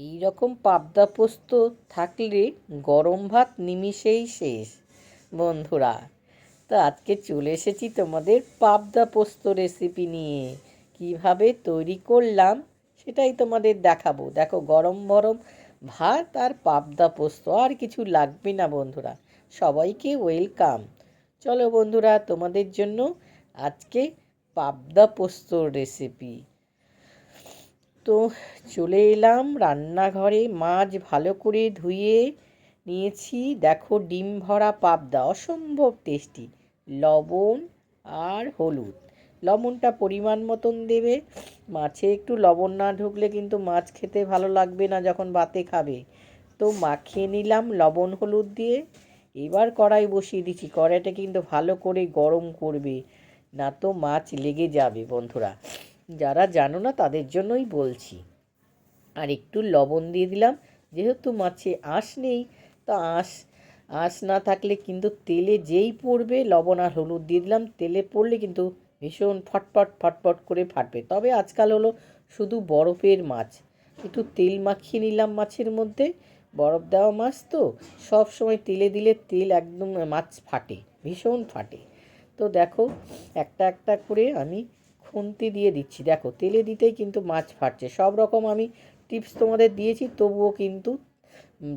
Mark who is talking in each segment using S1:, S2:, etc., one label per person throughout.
S1: এই রকম পাবদা পোস্ত থাকলে গরম ভাত নিমিষেই শেষ। বন্ধুরা, তো আজকে চলে এসেছি তোমাদের পাবদা পোস্ত রেসিপি নিয়ে। কীভাবে তৈরি করলাম সেটাই তোমাদের দেখাবো। দেখো, গরম গরম ভাত আর পাবদা পোস্ত, আর কিছু লাগবে না বন্ধুরা। সবাইকে ওয়েলকাম চলো বন্ধুরা, তোমাদের জন্য আজকে পাবদা পোস্তর রেসিপি তো চলে এলাম রান্নাঘরে। মাছ ভালো করে ধুয়ে নিয়েছি। দেখো ডিম ভরা পাবদা, অসম্ভব টেস্টি লবণ আর হলুদ। লবণটা পরিমাণ মতন দেবে। মাছে একটু লবণ না ঢুকলে কিন্তু মাছ খেতে ভালো লাগবে না যখন বাতে খাবে। তো মাখিয়ে নিলাম লবণ হলুদ দিয়ে। এবার কড়াই বসিয়ে দিচ্ছি। কড়াইটা কিন্তু ভালো করে গরম করবে, না তো মাছ লেগে যাবে বন্ধুরা। যারা জানো না, তাদের জন্যই বলছি। আর একটু লবণ দিয়ে দিলাম, যেহেতু মাছে আঁশ নেই, তো আঁশ আঁশ না থাকলে কিন্তু তেলে যেই পড়বে, লবণ আর হলুদ দিয়ে দিলাম, তেলে পড়লে কিন্তু ভীষণ ফটফট ফটফট করে ফাটবে। তবে আজকাল হলো শুধু বরফের মাছ, একটু তেল মাখিয়ে নিলাম মাছের মধ্যে, বরফ দেওয়া মাছ তো, সব সময় তেলে দিলে তেল একদম মাছ ফাটে, ভীষণ ফাটে। তো দেখো, একটা একটা করে আমি খুন্তি দিয়ে দিচ্ছি। দেখো, তেলে দিতেই কিন্তু মাছ ফাটছে। সব রকম আমি টিপস তোমাদের দিয়েছি, তবুও কিন্তু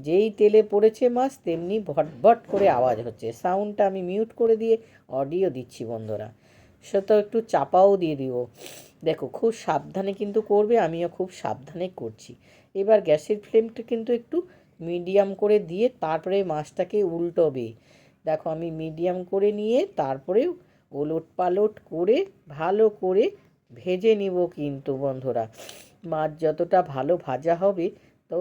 S1: যেই তেলে পড়েছে মাছ, তেমনি ভটভট করে আওয়াজ হচ্ছে। সাউন্ডটা আমি মিউট করে দিয়ে অডিও দিচ্ছি বন্ধুরা। সেটাও একটু চাপাও দিয়ে দিব দেখো, খুব সাবধানে কিন্তু করবে, আমিও খুব সাবধানে করছি। এবার গ্যাসের ফ্লেমটা কিন্তু একটু মিডিয়াম করে দিয়ে তারপরে মাছটাকে উল্টোবে। দেখো, আমি মিডিয়াম করে নিয়ে তারপরে ওলট পালট করে, ভালো করে ভেজে নিব কিন্তু বন্ধুরা। মাছ যতটা ভালো ভাজা হবে, তো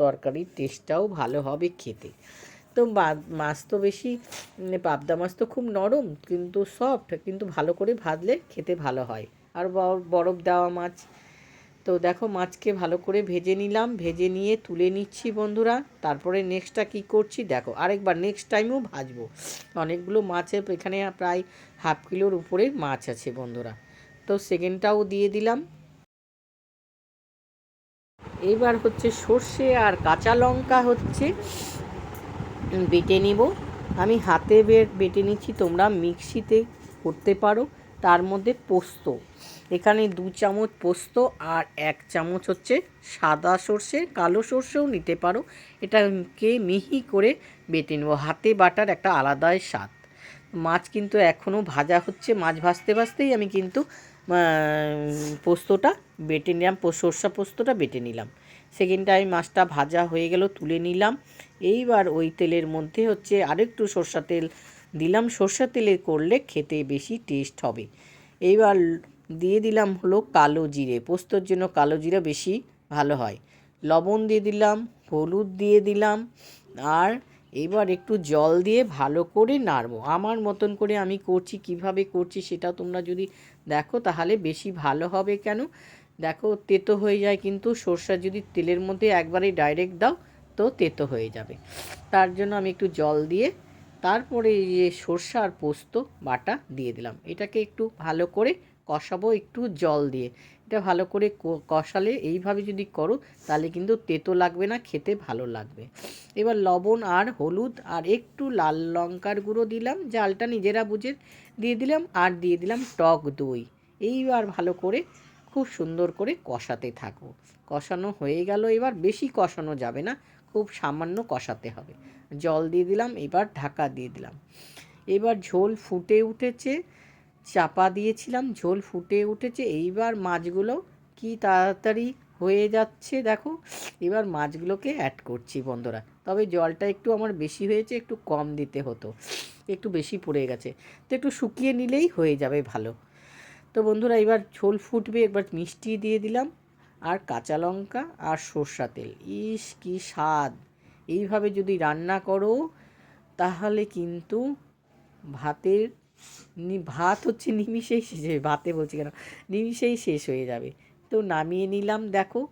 S1: তরকারির টেস্টটাও ভালো হবে খেতে। তো মাছ তো বেশি পাবদা মাছ তো খুব নরম, কিন্তু সফট কিন্তু ভালো করে ভাজলে খেতে ভালো হয়। আর বরফ দেওয়া মাছ তো দেখো মাছকে ভালো করে ভেজে নিলাম, ভেজে নিয়ে তুলে নিচ্ছি বন্ধুরা। তারপরে নেক্সটটা কি করছি দেখো, আরেকবার নেক্সট টাইমও ভাজবো। অনেকগুলো মাছের এখানে প্রায় হাফ কিলোর উপরে মাছ আছে বন্ধুরা। তো সেকেন্ডটাও দিয়ে দিলাম। এবার হচ্ছে সর্ষে আর কাঁচা লঙ্কা হচ্ছে, বেটে নিব। আমি হাতে বেটে নিচ্ছি, তোমরা মিক্সিতে করতে পারো। তার মধ্যে পোস্ত। এখানে দু চামচ পোস্ত আর এক চামচ হচ্ছে সাদা সর্ষে, কালো সর্ষেও নিতে পারো। এটাকে মিহি করে বেটে নেব। হাতে বাটার একটা আলাদাই স্বাদ। মাছ কিন্তু এখনও ভাজা হচ্ছে। মাছ ভাজতে ভাজতেই আমি কিন্তু পোস্তটা বেটে নিলাম সর্ষা পোস্তটা বেটে নিলাম। সেকেন্ড টাইম মাছটা ভাজা হয়ে গেল, তুলে নিলাম। এইবার ওই তেলের মধ্যে হচ্ছে আরেকটু সর্ষা তেল দিলাম। সর্ষা তেলে করলে খেতে বেশি টেস্ট হবে। এইবার দিয়ে দিলাম হলো কালো জিরে, পোস্তর জন্য কালো জিরা বেশি ভালো হয়। লবণ দিয়ে দিলাম, হলুদ দিয়ে দিলাম, আর এবার একটু জল দিয়ে ভালো করে নাড়বো। আমার মতন করে আমি করছি, কীভাবে করছি সেটা তোমরা যদি দেখো তাহলে বেশি ভালো হবে কেন? দেখো তেতো হয়ে যায় কিন্তু সর্ষা যদি তেলের মধ্যে একবারে ডাইরেক্ট দাও তো তেতো হয়ে যাবে। তার জন্য আমি একটু জল দিয়ে তারপরে এই যে সর্ষা আর পোস্ত বাটা দিয়ে দিলাম। এটাকে একটু ভালো করে কষাবো একটু জল দিয়ে। এটা ভালো করে কষালে এইভাবে যদি করো, তাহলে কিন্তু তেতো লাগবে না, খেতে ভালো লাগবে। এবার লবণ আর হলুদ আর একটু লাল লঙ্কার গুঁড়ো দিলাম, জালটা নিজেরা বুঝে দিয়ে দিলাম আর দিয়ে দিলাম টক দই। এইবার ভালো করে খুব সুন্দর করে কষাতে থাকব। কষানো হয়ে গেল এবার, বেশি কষানো যাবে না, খুব সামান্য কষাতে হবে। জল দিয়ে দিলাম, এবার ঢাকা দিয়ে দিলাম। এবার ঝোল ফুটে উঠেছে চাপা দিয়েছিলাম, ঝোল ফুটে উঠেছে। এইবার মাছগুলো কি তাড়াতাড়ি হয়ে যাচ্ছে দেখো। এবার মাছগুলোকে অ্যাড করছি বন্ধুরা। তবে জলটা একটু আমার বেশি হয়েছে, একটু কম দিতে হতো। একটু বেশি পড়ে গেছে। তো একটু শুকিয়ে নিলেই হয়ে যাবে ভালো। তো বন্ধুরা, এবার ঝোল ফুটবে, একবার মিষ্টি দিয়ে দিলাম। আর কাঁচা লঙ্কা আর সর্ষা তেল। ইস, কি স্বাদ! এইভাবে যদি রান্না করো, তাহলে কিন্তু ভাতের ভাত হচ্ছে নিমিষেই শেষ হয়ে, ভাতে বলছি কেন? নিমিষেই শেষ হয়ে যাবে। তো নামিয়ে নিলাম, দেখো।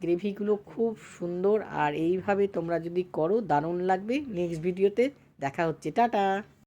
S1: গ্রেভিগুলো খুব সুন্দর, আর এইভাবে তোমরা যদি করো, দারুণ লাগবে। নেক্সট ভিডিওতে দেখা হচ্ছে। টাটা!